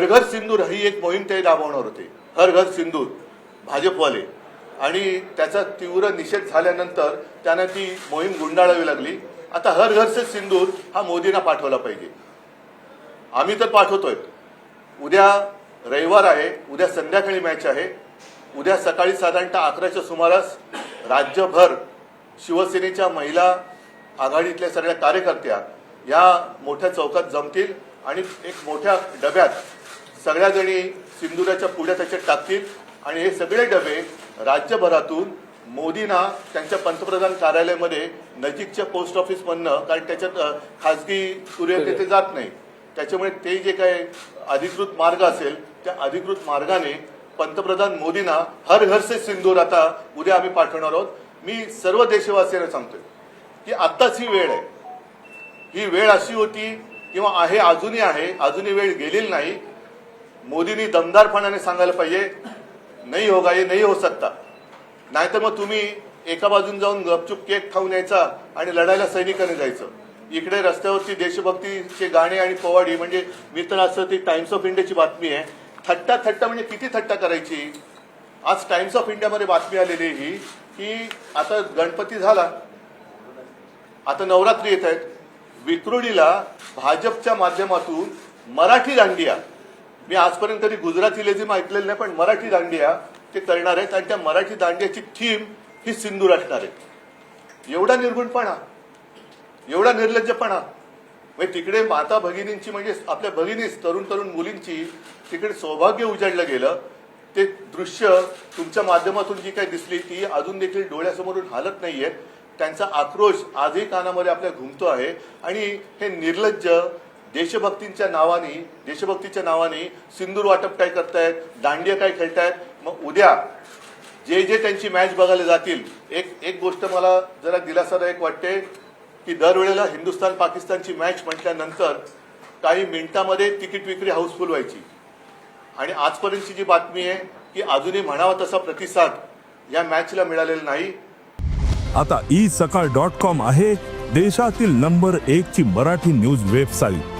हर घर सिंदूर ही एक मोहीम ते राबवणार होते. हर घर सिंदूर भाजपवाले. आणि त्याचा तीव्र निषेध झाल्यानंतर त्यांना ती मोहीम गुंडाळावी लागली. आता हर घर से सिंदूर हा मोदींना पाठवला पाहिजे. आम्ही तर पाठवतोय. उद्या रविवार आहे उद्या संध्याकाळी मॅच आहे. उद्या सकाळी साधारणतः अकराच्या सुमारास राज्यभर शिवसेनेच्या महिला आघाडीतल्या सगळ्या कार्यकर्त्या या मोठ्या चौकात जमतील आणि एक मोठ्या डब्यात सगळ्याजणी सिंधुराच्या सिंदुराच्या पुढ्या त्याच्यात टाकतील. आणि हे सगळे डबे राज्यभरातून मोदींना त्यांच्या पंतप्रधान कार्यालयामध्ये नजीकच्या पोस्ट ऑफिसमधनं कारण त्याच्यात खाजगी खासगी कुरिअर तिथे जात नाही. त्याच्यामुळे ते जे काही अधिकृत मार्ग असेल त्या अधिकृत मार्गाने पंतप्रधान मोदींना हर घर से सिंदूर आता उद्या आम्ही पाठवणार आहोत. मी सर्व देशवासियांना सांगतोय की आत्ताच ही वेळ आहे. ही वेळ अशी होती किंवा आहे अजूनही आहे अजूनही वेळ गेलेली नाही. मोदींनी दमदारपणाने सांगायला पाहिजे नाही होगा ये नाही हो सकता नाहीतर मग तुम्ही एका बाजून जाऊन गपचूप केक खाऊन यायचा आणि लढायला सैनिकाने जायचं. इकडे रस्त्यावरती देशभक्तीचे गाणे आणि पोवाडी म्हणजे मी तर असं ती टाइम्स ऑफ इंडियाची बातमी आहे. थट्टा थट्टा म्हणजे किती थट्टा करायची? आज टाइम्स ऑफ इंडियामध्ये बातमी आलेली ही की आता गणपती झाला. आता नवरात्री येत आहेत. विक्रोळीला भाजपच्या माध्यमातून मराठी दांडिया मी आजपर्यंत तरी गुजराती लेझिम ऐकलेलं नाही पण मराठी दांडिया ते करणार आहेत आणि त्या मराठी दांडियाची थीम ही सिंदूर असणार आहे एवढा निर्गुणपणा एवढा निर्लज्जपणा. म्हणजे तिकडे माता भगिनींची म्हणजे आपल्या भगिनीच तरुण तरुण मुलींची तिकडे सौभाग्य उजाडलं गेलं. ते दृश्य तुमच्या माध्यमातून जी काही दिसली ती अजून देखील डोळ्यासमोरून हालत नाहीये. त्यांचा आक्रोश आजही कानामध्ये आपल्या घुमतो आहे. आणि हे निर्लज्ज देशभक्तींच्या नावाने देशभक्तीच्या नावाने सिंदूर वाटप काय करतायत दांडिया काय खेळतायत मग उद्या जे जे त्यांची मॅच बघायला जातील एक एक गोष्ट मला जरा दिलासादायक वाटते की दरवेळेला हिंदुस्थान पाकिस्तानची मॅच म्हटल्यानंतर काही मिनिटामध्ये तिकीट विक्री हाऊसफुल व्हायची. आणि आजपर्यंतची जी बातमी आहे की अजूनही म्हणावा तसा प्रतिसाद या मॅचला मिळालेला नाही. आता ई सकाळ डॉट कॉम आहे देशातील नंबर एक ची मराठी न्यूज वेबसाईट